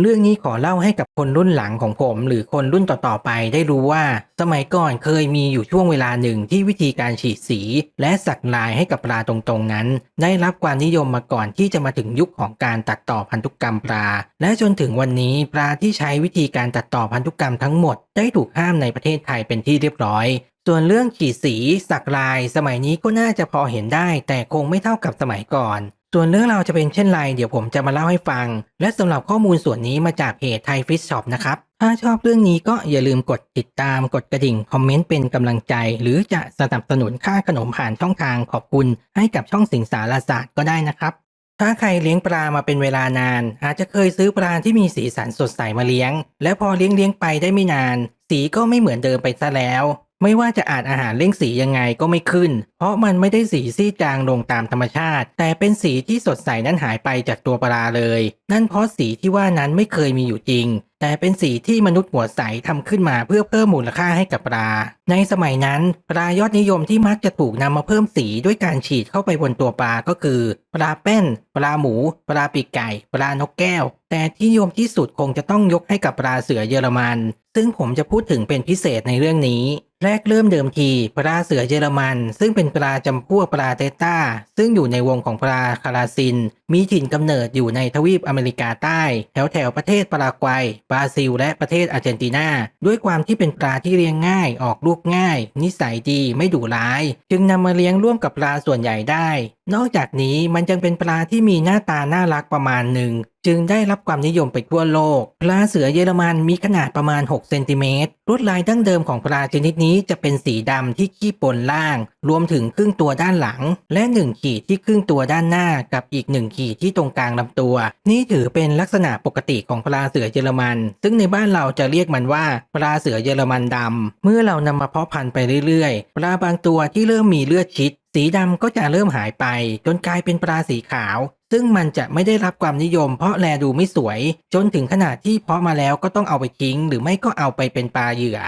เรื่องนี้ขอเล่าให้กับคนรุ่นหลังของผม หรือคนรุ่นต่อๆไปได้รู้ว่า สมัยก่อนเคยมีอยู่ช่วงเวลาหนึ่งที่วิธีการฉีดสี และสักลายให้กับปลาตรงๆนั้น ได้รับความนิยมมาก่อนที่จะมาถึงยุคของการตัดต่อพันธุกรรมปลา และจนถึงวันนี้ปลาที่ใช้วิธีการตัดต่อพันธุกรรมทั้งหมด ได้ถูกห้ามในประเทศไทยเป็นที่เรียบร้อยส่วนเรื่องขีดสี สักลาย สมัยนี้ก็น่าจะพอเห็นได้ แต่คงไม่เท่ากับสมัยก่อน ส่วนเรื่องราวจะเป็นเช่นไรเดี๋ยวผมจะมาเล่าให้ฟัง และสำหรับข้อมูลส่วนนี้มาจากเพจไทยฟิชช็อปนะครับ ถ้าชอบเรื่องนี้ก็อย่าลืมกดติดตามกดกระดิ่ง คอมเมนต์เป็นกำลังใจ หรือจะสนับสนุนค่าขนมผ่านช่องทางขอบคุณ ให้กับช่องสิงสารศาสตร์ก็ได้นะครับ ถ้าใครเลี้ยงปลามาเป็นเวลานาน อาจจะเคยซื้อปลาที่มีสีสันสดใสมาเลี้ยง และพอเลี้ยงเลี้ยงไปได้ไม่นาน สีก็ไม่เหมือนเดิมไปซะแล้ว ไม่ว่าจะอาจอาหารเร่งสียังไงก็ไม่ขึ้น เพราะมันไม่ได้สีซีดจางลงตามธรรมชาติ แต่เป็นสีที่สดใสนั้นหายไปจากตัวปลาเลย นั่นเพราะสีที่ว่านั้นไม่เคยมีอยู่จริง แต่เป็นสีที่มนุษย์หัวใสทำขึ้นมาเพื่อเพิ่มมูลค่าให้กับปลา ในสมัยนั้นปลายอดนิยมที่มักจะถูกนำมาเพิ่มสีด้วยการฉีดเข้าไปบนตัวปลาก็คือ ปลาแป้น ปลาหมู ปลาปีกไก่ ปลานกแก้ว แต่ที่นิยมที่สุดคงจะต้องยกให้กับปลาเสือเยอรมัน ซึ่งผมจะพูดถึงเป็นพิเศษในเรื่องนี้ แรกเริ่มเดิมทีปลาเสือเยอรมัน ซึ่งเป็นปลาจำพวกปลาเตต้า ซึ่งอยู่ในวงของปลาคาราซินมีถิ่นกำเนิดอยู่ในทวีปอเมริกาใต้ แถวแถวประเทศปารากวัย บราซิล และประเทศอาร์เจนตินา ด้วยความที่เป็นปลาที่เลี้ยงง่ายออกลูกง่าย นิสัยดีไม่ดุร้าย จึงนำมาเลี้ยงร่วมกับปลาส่วนใหญ่ได้ นอกจากนี้มันยังเป็นปลาที่มีหน้าตาน่ารักประมาณหนึ่งจึงได้รับความนิยมไปทั่วโลก ปลาเสือเยอรมันมีขนาดประมาณ 6 เซนติเมตร ลวดลายดั้งเดิมของปลาชนิดนี้จะเป็นสีดำที่ขี้ปนล่าง รวมถึงครึ่งตัวด้านหลัง และหนึ่งขีดที่ครึ่งตัวด้านหน้ากับอีกหนึ่งขีดที่ตรงกลางลำตัว นี่ถือเป็นลักษณะปกติของปลาเสือเยอรมัน ซึ่งในบ้านเราจะเรียกมันว่าปลาเสือเยอรมันดำเมื่อเรานำมาเพาะพันธุ์ไปเรื่อยๆ ปลาบางตัวที่เริ่มมีเลือดชิด สีดำก็จะเริ่มหายไป จนกลายเป็นปลาสีขาว ซึ่งมันจะไม่ได้รับความนิยม เพราะแลดูไม่สวย จนถึงขนาดที่เพาะมาแล้วก็ต้องเอาไปทิ้ง หรือไม่ก็เอาไปเป็นปลาเหยื่อ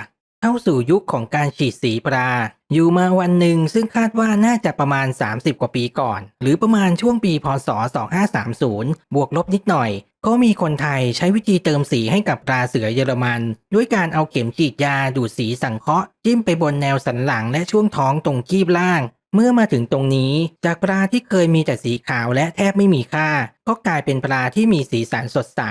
เข้าสู่ยุคของการฉีดสีปลา อยู่มาวันหนึ่งซึ่งคาดว่าน่าจะประมาณ 30 กว่าปีก่อน หรือประมาณช่วงปีพศ 2530 บวกลบนิดหน่อย ก็มีคนไทยใช้วิธีเติมสีให้กับปลาเสือเยอรมัน ด้วยการเอาเข็มฉีดยาดูดสีสังเคราะห์จิ้มไปบนแนวสันหลังและช่วงท้องตรงคีบล่าง เมื่อมาถึงตรงนี้ จากปลาที่เคยมีแต่สีขาวและแทบไม่มีค่า ก็กลายเป็นปลาที่มีสีสันสดใส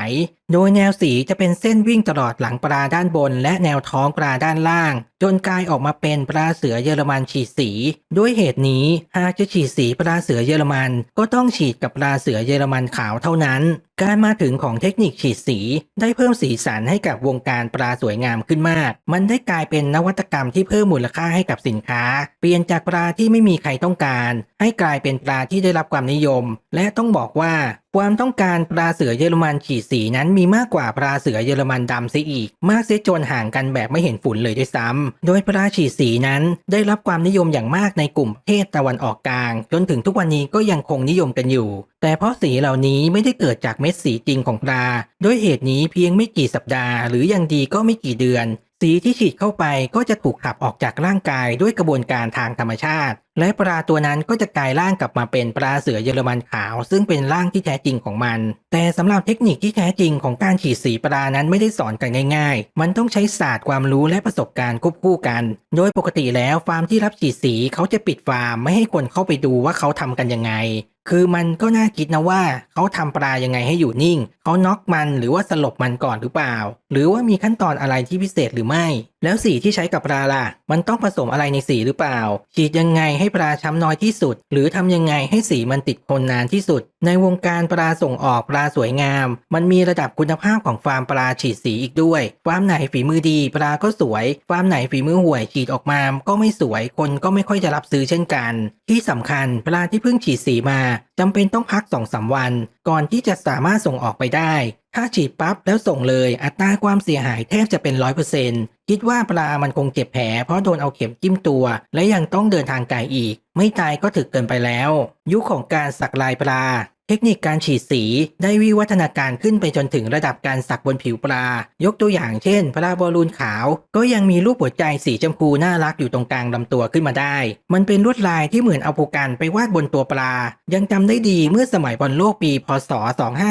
โดยแนวสีจะเป็นเส้นวิ่งตลอดหลังปลาด้านบน และแนวท้องปลาด้านล่าง จนกลายออกมาเป็นปลาเสือเยอรมันฉีดสี ด้วยเหตุนี้หากจะฉีดสีปลาเสือเยอรมันก็ต้องฉีดกับปลาเสือเยอรมันขาวเท่านั้น การมาถึงของเทคนิคฉีดสี ได้เพิ่มสีสันให้กับวงการปลาสวยงามขึ้นมาก มันได้กลายเป็นนวัตกรรมที่เพิ่มมูลค่าให้กับสินค้า เปลี่ยนจากปลาที่ไม่มีใครต้องการ ให้กลายเป็นปลาที่ได้รับความนิยม และต้องบอกว่า ความต้องการปลาเสือเยอรมันฉีดสีนั้นมีมากกว่าปลาเสือเยอรมันดำเสียอีก มากเสียจนห่างกันแบบไม่เห็นฝุ่นเลยด้วยซ้ำโดยปลาฉีดสีนั้นได้รับความนิยมอย่างมากในกลุ่มประเทศตะวันออกกลาง จนถึงทุกวันนี้ก็ยังคงนิยมกันอยู่ แต่เพราะสีเหล่านี้ไม่ได้เกิดจากเม็ดสีจริงของปลาด้วยเหตุนี้เพียงไม่กี่สัปดาห์ หรืออย่างดีก็ไม่กี่เดือน สีที่ฉีดเข้าไปก็จะถูกขับออกจากร่างกายด้วยกระบวนการทางธรรมชาติ และปลาตัวนั้นก็จะกลายร่างกลับมาเป็นปลาเสือเยอรมันขาว ซึ่งเป็นร่างที่แท้จริงของมัน แต่สำหรับเทคนิคที่แท้จริงของการฉีดสีปลานั้นไม่ได้สอนกันง่ายๆ มันต้องใช้ศาสตร์ความรู้และประสบการณ์ควบคู่กัน โดยปกติแล้วฟาร์มที่รับฉีดสีเขาจะปิดฟาร์มไม่ให้คนเข้าไปดูว่าเขาทำกันยังไง คือมันก็น่าคิดนะว่าเขาทำปลายังไงให้อยู่นิ่ง เขาน็อกมันหรือว่าสลบมันก่อนหรือเปล่า หรือว่ามีขั้นตอนอะไรที่พิเศษหรือไม่ แล้วสีที่ใช้กับปลาล่ะ มันต้องผสมอะไรในสีหรือเปล่า ฉีดยังไงใให้ปลาช้ำน้อยที่สุด หรือทำยังไงให้สีมันติดทนนานที่สุด ในวงการปลาส่งออกปลาสวยงาม มันมีระดับคุณภาพของฟาร์มปลาฉีดสีอีกด้วยฟาร์มไหนฝีมือดีปลาก็สวยฟาร์มไหนฝีมือห่วยฉีดออกมาก็ไม่สวยคนก็ไม่ค่อยจะรับซื้อเช่นกัน ที่สำคัญปลาที่เพิ่งฉีดสีมาจำเป็นต้องพัก2องสาวัน ก่อนที่จะสามารถส่งออกไปได้ถ้าฉีดปั๊บแล้วส่งเลยอัตราความเสียหายแทบจะเป็นร้อยเปอร์เซ็นต์ คิดว่าปลามันคงเจ็บแผลเพราะโดนเอาเข็มจิ้มตัว และยังต้องเดินทางไกลอีก ไม่ตายก็ถึกเกินไปแล้ว ยุคของการสักลายปลา เทคนิคการฉีดสีได้วิวัฒนาการขึ้นไปจนถึงระดับการสักบนผิวปลา ยกตัวอย่างเช่น ปลาบอลูนขาว ก็ยังมีรูปหัวใจสีชมพูน่ารักอยู่ตรงกลางลำตัวขึ้นมาได้ มันเป็นลวดลายที่เหมือนเอาผูกันไปวาดบนตัวปลา ยังจำได้ดีเมื่อสมัยบอลโลกปี พศ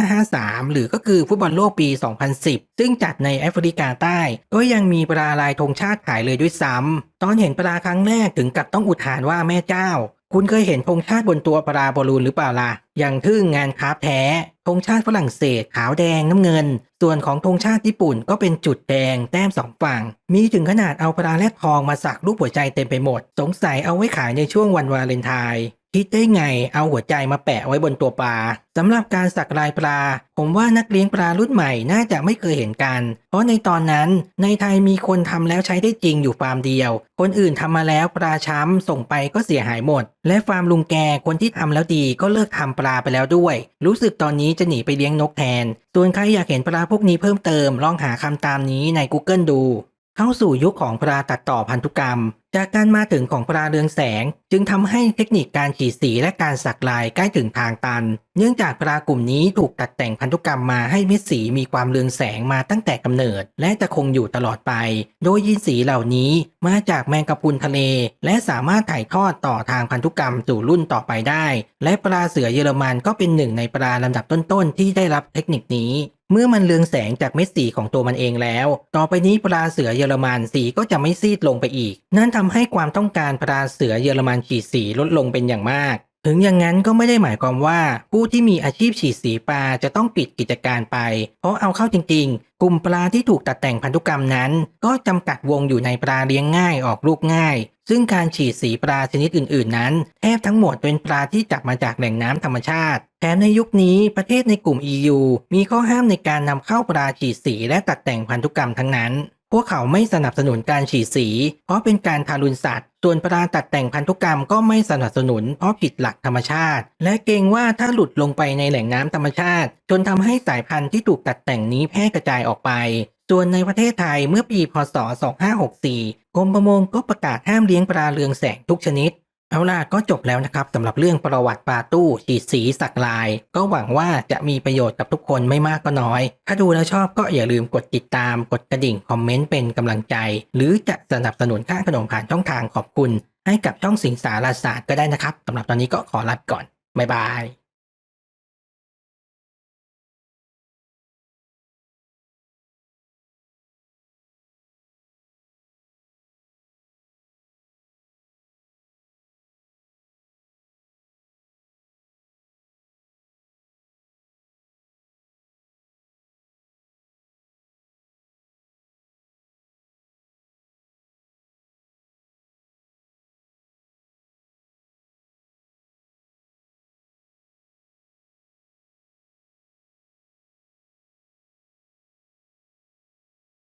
2553 หรือก็คือฟุตบอลโลกปี 2010 ซึ่งจัดในแอฟริกาใต้ ก็ยังมีปลาลายธงชาติขายเลยด้วยซ้ำตอนเห็นปลาครั้งแรกถึงกับต้องอุทานว่าแม่เจ้า คุณเคยเห็นธงชาติบนตัวปลาบอลูนหรือเปล่าล่ะ อย่างทึ่งงานคราฟแท้ธงชาติฝรั่งเศสขาวแดงน้ำเงิน ส่วนของธงชาติญี่ปุ่นก็เป็นจุดแดงแต้มสองฝั่ง มีถึงขนาดเอาปลาแรดทองมาสักรูปหัวใจเต็มไปหมด สงสัยเอาไว้ขายในช่วงวันวาเลนไทน์ คิดได้ไงเอาหัวใจมาแปะไว้บนตัวปลาสำหรับการสักลายปลา ผมว่านักเลี้ยงปลารุ่นใหม่น่าจะไม่เคยเห็นกัน เพราะในตอนนั้นในไทยมีคนทำแล้วใช้ได้จริงอยู่ฟาร์มเดียว คนอื่นทำมาแล้วปลาช้ำส่งไปก็เสียหายหมด และฟาร์มลุงแกคนที่ทำแล้วดีก็เลิกทำปลาไปแล้วด้วย รู้สึกตอนนี้จะหนีไปเลี้ยงนกแทน ส่วนใครอยากเห็นปลาพวกนี้เพิ่มเติมลองหาคำตามนี้ใน Google ดู เข้าสู่ยุคของปลาตัดต่อพันธุกรรม จากการมาถึงของปลาเรืองแสง จึงทำให้เทคนิคการฉีดสีและการสักลายใกล้ถึงทางตัน เนื่องจากปลากลุ่มนี้ถูกตัดแต่งพันธุกรรมมาให้เม็ดสีมีความเรืองแสงมาตั้งแต่กำเนิด และจะคงอยู่ตลอดไป โดยยีนสีเหล่านี้มาจากแมงกะพรุนทะเล และสามารถถ่ายทอดต่อทางพันธุกรรมสู่รุ่นต่อไปได้ และปลาเสือเยอรมันก็เป็นหนึ่งในปลาลำดับต้นๆที่ได้รับเทคนิคนี้ เมื่อมันเลืองแสงจากเม็ดสีของตัวมันเองแล้ว ต่อไปนี้ปลาเสือเยอรมันสีก็จะไม่ซีดลงไปอีก นั่นทำให้ความต้องการปลาเสือเยอรมันฉีดสีลดลงเป็นอย่างมาก ถึงอย่างนั้นก็ไม่ได้หมายความว่า ผู้ที่มีอาชีพฉีดสีปลาจะต้องปิดกิจการไป เพราะเอาเข้าจริงๆ กลุ่มปลาที่ถูกตัดแต่งพันธุกรรมนั้น ก็จำกัดวงอยู่ในปลาเลี้ยงง่ายออกลูกง่าย ซึ่งการฉีดสีปลาชนิดอื่นๆ นั้นแทบทั้งหมดเป็นปลาที่จับมาจากแหล่งน้ำธรรมชาติแถมในยุคนี้ประเทศในกลุ่ม EU มีข้อห้ามในการนำเข้าปลาฉีดสีและตัดแต่งพันธุกรรมทั้งนั้น พวกเขาไม่สนับสนุนการฉีดสี เพราะเป็นการทารุณสัตว์ ส่วนปลาตัดแต่งพันธุกรรมก็ไม่สนับสนุนเพราะผิดหลักธรรมชาติ และเกรงว่าถ้าหลุดลงไปในแหล่งน้ำธรรมชาติ จนทำให้สายพันธุ์ที่ถูกตัดแต่งนี้แพร่กระจายออกไปส่วนในประเทศไทยเมื่อปี พศ 2564 กรมประมงก็ประกาศห้ามเลี้ยงปลาเรืองแสงทุกชนิด เอาล่ะก็จบแล้วนะครับสำหรับเรื่องประวัติปลาตู้ฉีดสีสักลาย ก็หวังว่าจะมีประโยชน์กับทุกคนไม่มากก็น้อย ถ้าดูแล้วชอบก็อย่าลืมกดติดตามกดกระดิ่งคอมเมนต์เป็นกำลังใจ หรือจะสนับสนุนค่าขนมผ่านช่องทางขอบคุณ ให้กับช่องสิงสารศาสตร์ก็ได้นะครับสำหรับตอนนี้ก็ขอลาไปก่อนบ๊ายบาย